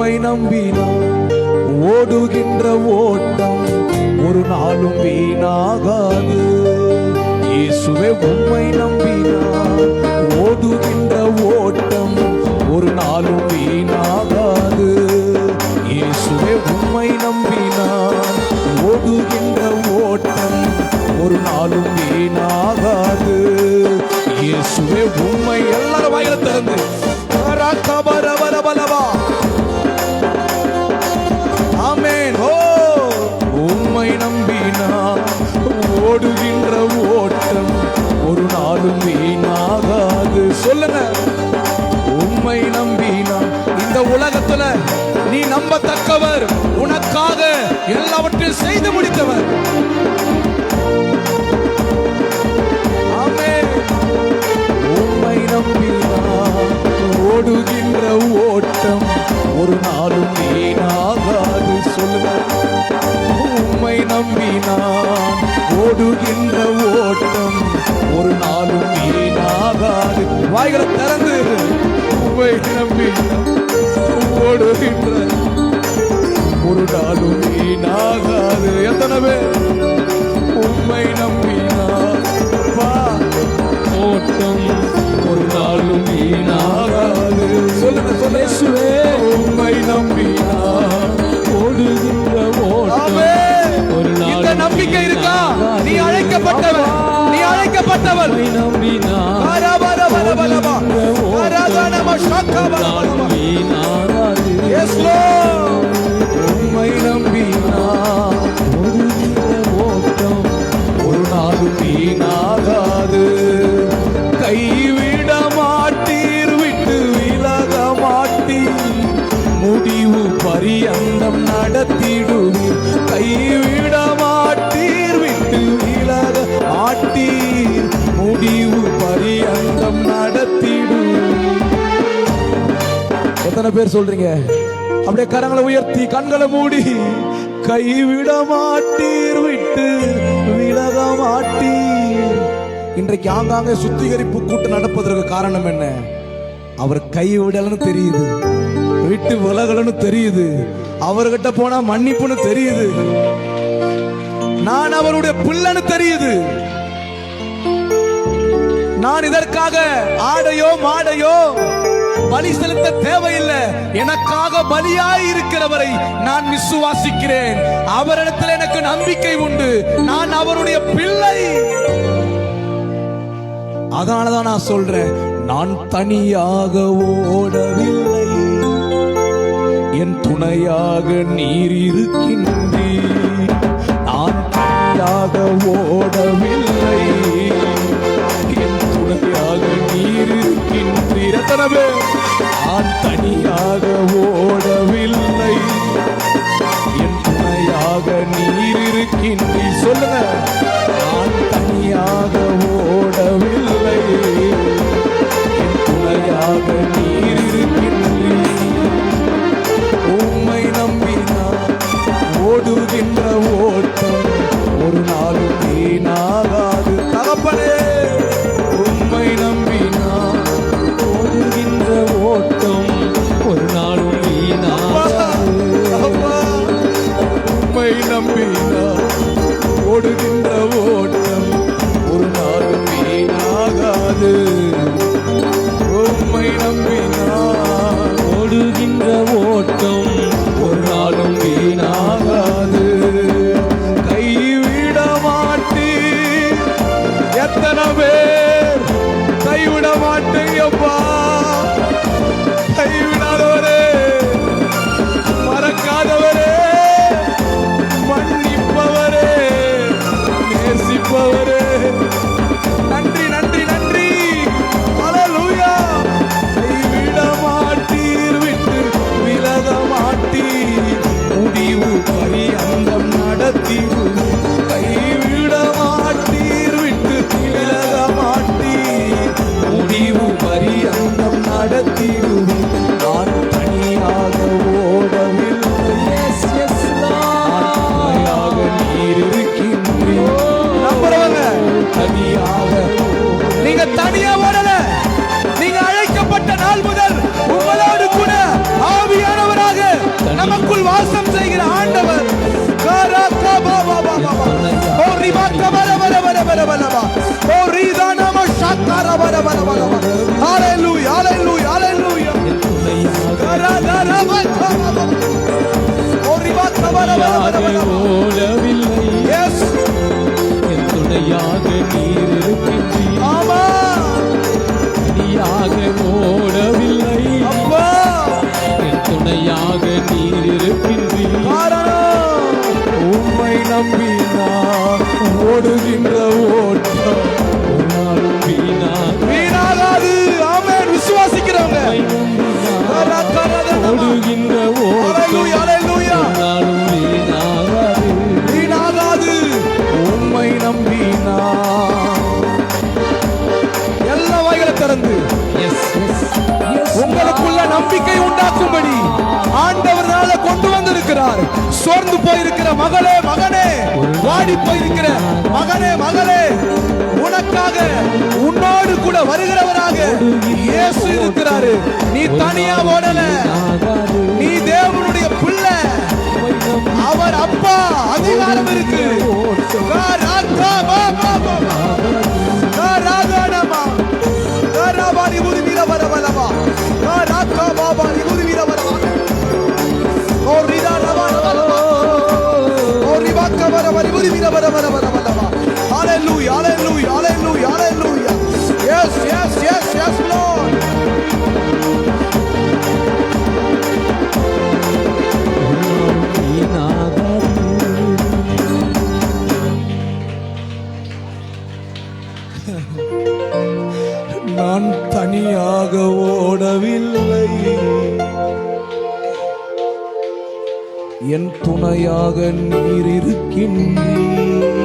உம்மை நம்பினான் ஓடுகின்ற ஓட்டம் ஒரு நாளும் வீணாகாது. இயேசுவே உம்மை நம்பினான் ஓடுகின்ற ஓட்டம் ஒரு நாளும் வீணாகாது. இயேசுவே உம்மை நம்பினான் ஓடுகின்ற ஓட்டம் ஒரு நாளும் வீணாகாது. இயேசுவே உம்மை எல்லாரும் வாயில திறந்து. ரகபரபரபலவா. நாளும் வீணாகாது. சொல்லுங்க. உம்மை நம்பினான் இந்த உலகத்துல நீ நம்பத்தக்கவர் உனக்காக எல்லாவற்றையும் செய்து முடித்தவர். உண்மை உம்மை நம்பினான் ஓடுகின்ற ஓட்டம் ஒரு நாளும் வீணாகாது. சொல்லுங்க. உம்மை நம்பினான் ஓடுகின்ற ஓட்டம் ஒரு நாளும் வீணாகாது. வாய்களை திறந்து உம்மை நம்பினான் ஓடுகின்ற ஒரு நாளும் வீணாகாது. எத்தனை பேர் உம்மை நம்பினான் வா. ஓட்டம் ஒரு நாளும் வீணாகாது. சொல்லுங்க இயேசுவே. உம்மை நம்பினான் ஓடுகின்ற ஓட்டம். ஒரு இந்த நம்பிக்கை உம்மை நம்பினான் ஓடுகின்ற ஓட்டம் ஒரு நாளும் வீணாகாது. கைவிட மாட்டீர் விட்டு விலக மாட்டீர். முடிவு பரியந்தம் நடத்திடுவீர். கைவிட தீவு பரியந்தம் நடத்திடு எத்தனை பேர் சொல்றீங்க? அப்படியே கரங்களை உயர்த்தி கண்களை மூடி கைவிட மாட்டீர் விட்டு விலக மாட்டீர். இன்றைக்கு ஆங்காங்கே சுத்திகரிப்பு கூட்டம் நடப்பதற்கு காரணம் என்ன? அவர் கைவிடலன்னு தெரியுது விட்டு விலகலன்னு தெரியுது அவர்கிட்ட போனா மன்னிப்புன்னு தெரியுது. நான் அவருடைய பிள்ளைன்னு தெரியுது. நான் இதற்காக ஆடையோ மாடையோ பலி செலுத்த தேவையில்லை. எனக்காக பலியாய் இருக்கிறவரை நான் விசுவாசிக்கிறேன். அவரிடத்தில் எனக்கு நம்பிக்கை உண்டு. நான் அவருடைய பிள்ளை. அதனாலதான் நான் சொல்றேன் நான் தனியாக ஓடவில்லை. என் துணையாக நீர் இருக்கின்றீர். நான் தனியாக ஓடவில்லை. இருக்கின்றீர் நான் தனியாக ஓடவில்லை. என் துணையாக நீர் இருக்கின்றி சொல்லுங்க. துணையாக நீர் இருக்கின்றியாக ஓடவில்லை. என் துணையாக நீர் இருக்கின்றி உண்மை நம்பினா ஓடுகின்ற பார்க்கிறார் சோர்ந்து போயிருக்கிற மகளே மகனே வாடி போயிருக்கிற மகனே மகளே உனக்காக உன்னோடு கூட வருகிறவராக இயேசு இருக்கிறாரு. நீ தனியா ஓடல. நீ தேவனுடைய பிள்ளை. அவர் அப்பா அதிகாரம் இருக்கு. தனியாக ஓடவில்லை. என் துணையாக நீர் இருக்கின்றீர்.